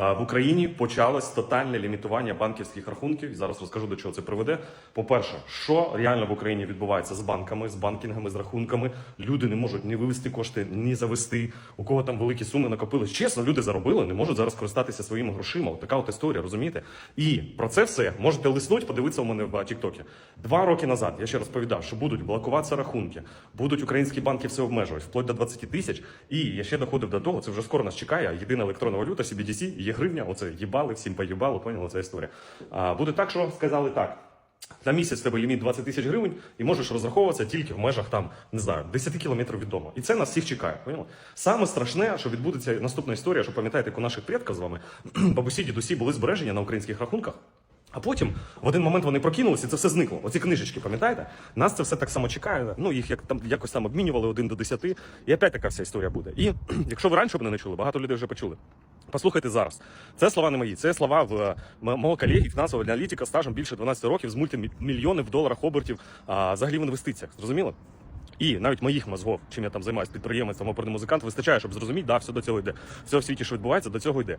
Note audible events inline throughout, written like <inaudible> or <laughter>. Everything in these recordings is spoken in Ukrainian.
В Україні почалось тотальне лімітування банківських рахунків. Зараз розкажу до чого це приведе. По-перше, що реально в Україні відбувається з банками, з банкінгами, з рахунками. Люди не можуть ні вивести кошти, ні завести. У кого там великі суми накопились. Чесно, люди заробили, не можуть зараз користатися своїми грошима. Така от історія, розумієте? І про це все можете лиснути, подивитися у мене в Тіктокі. Два роки назад я ще розповідав, що будуть блокуватися рахунки, будуть українські банки все обмежувати, вплоть до 20 тисяч. І я ще доходив до того, це вже скоро нас чекає. Єдина електронна валюта CBDC, є гривня, оце їбали, всім поїбали, поняли, ця історія. А, буде так, що сказали так. На місяць тебе ліміт 20 тисяч гривень, і можеш розраховуватися тільки в межах там, не знаю, 10 кілометрів від дому. І це нас всіх чекає. Поняли? Саме страшне, що відбудеться наступна історія, що пам'ятаєте, як у наших предків з вами <clears throat> бабусі, дідусі були збережені на українських рахунках. А потім в один момент вони прокинулися, і це все зникло. Оці книжечки, пам'ятаєте? Нас це все так само чекає. Ну їх як там якось там обмінювали один до десяти, і опять така вся історія буде. І <clears throat> якщо ви раніше б не чули, багато людей вже почули. Послухайте зараз. Це слова не мої, це слова в е, мого колеги, фінансового аналітика стажем більше 12 років з мультимільйонів в доларах обертів а, взагалі в інвестиціях. Зрозуміло? І навіть моїх мозгов, чим я там займаюся, підприємництвом, оперний музикант, вистачає, щоб зрозуміти, да, все до цього йде. Все в світі, що відбувається, до цього йде.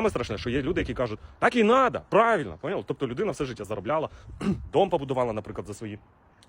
Саме страшне, що є люди, які кажуть, так і треба, правильно, поняв? Тобто людина все життя заробляла, <clears throat> дом побудувала, наприклад, за свої.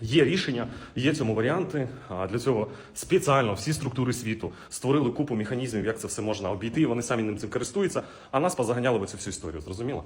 Є рішення, є цьому варіанти. А для цього спеціально всі структури світу створили купу механізмів, як це все можна обійти. Вони самі ним цим користуються, а нас позаганяли в цю всю історію. Зрозуміло?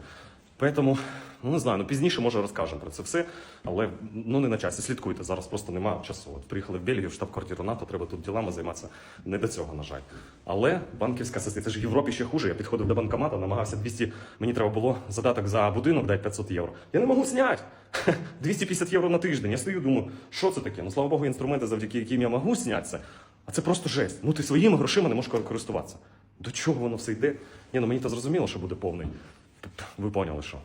Тому, ну не знаю, ну пізніше може розкажемо про це все, але ну не на часі. Слідкуйте. Зараз просто немає часу. От приїхали в Бельгію, в штаб-квартиру НАТО, треба тут ділами займатися. Не до цього, на жаль. Але банківська система, це ж в Європі ще хуже. Я підходив до банкомата, намагався 200, мені треба було задаток за будинок дати 500 євро. Я не можу зняти. <laughs> 250 євро на тиждень. Я стою, думаю, що це таке? Ну слава Богу, інструменти, завдяки яким я можу зняти це. А це просто жесть. Ну ти своїми грошима не можеш користуватися. До чого воно все йде? Ні, ну мені то зрозуміло, що буде повний. Ви поняли, що.